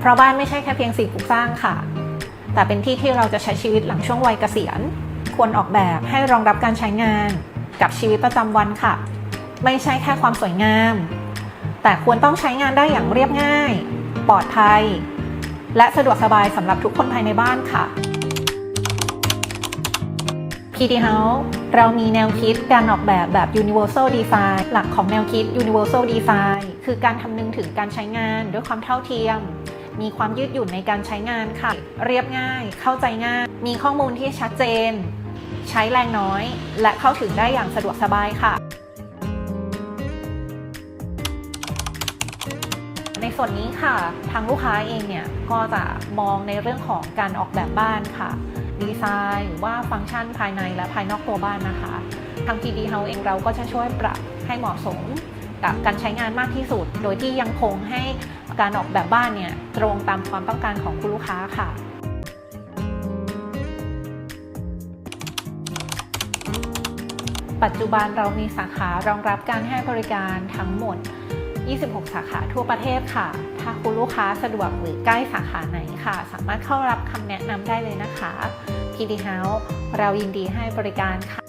เพราะบ้านไม่ใช่แค่เพียงสิ่งปลูกสร้างค่ะ แต่เป็นที่ที่เราจะใช้ชีวิตหลังช่วงวัยเกษียณ ควรออกแบบให้รองรับการใช้งานกับชีวิตประจำวันค่ะ ไม่ใช่แค่ความสวยงาม แต่ควรต้องใช้งานได้อย่างเรียบง่าย ปลอดภัย และสะดวกสบายสำหรับทุกคนภายในบ้านค่ะ PD House เรามีแนวคิดการออกแบบแบบ Universal Design หลักของแนวคิด Universal Design คือการคำนึงถึงการใช้งานด้วยความเท่าเทียม มีความยืดหยุ่นในการใช้งานค่ะ เรียบง่าย เข้าใจง่าย มีข้อมูลที่ชัดเจน ใช้แรงน้อย และเข้าถึงได้อย่างสะดวกสบายค่ะ ในส่วนนี้ค่ะ ทางลูกค้าเองเนี่ย ก็จะมองในเรื่องของการออกแบบบ้านค่ะ ดีไซน์หรือว่าฟังก์ชันภายในและภายนอกตัวบ้านนะคะ ทาง PD House เองเราก็จะช่วยปรับให้เหมาะสมกับการใช้งานมากที่สุด โดยที่ยังคงให้ การออกแบบบ้านเนี่ยตรงตามความต้องการของคุณลูกค้าค่ะปัจจุบันเรามีสาขารองรับการให้บริการทั้งหมด 26 สาขาทั่วประเทศค่ะ ถ้าคุณลูกค้าสะดวกหรือใกล้สาขาไหนค่ะ สามารถเข้ารับคำแนะนำได้เลยนะคะ PD House เรายินดีให้บริการค่ะ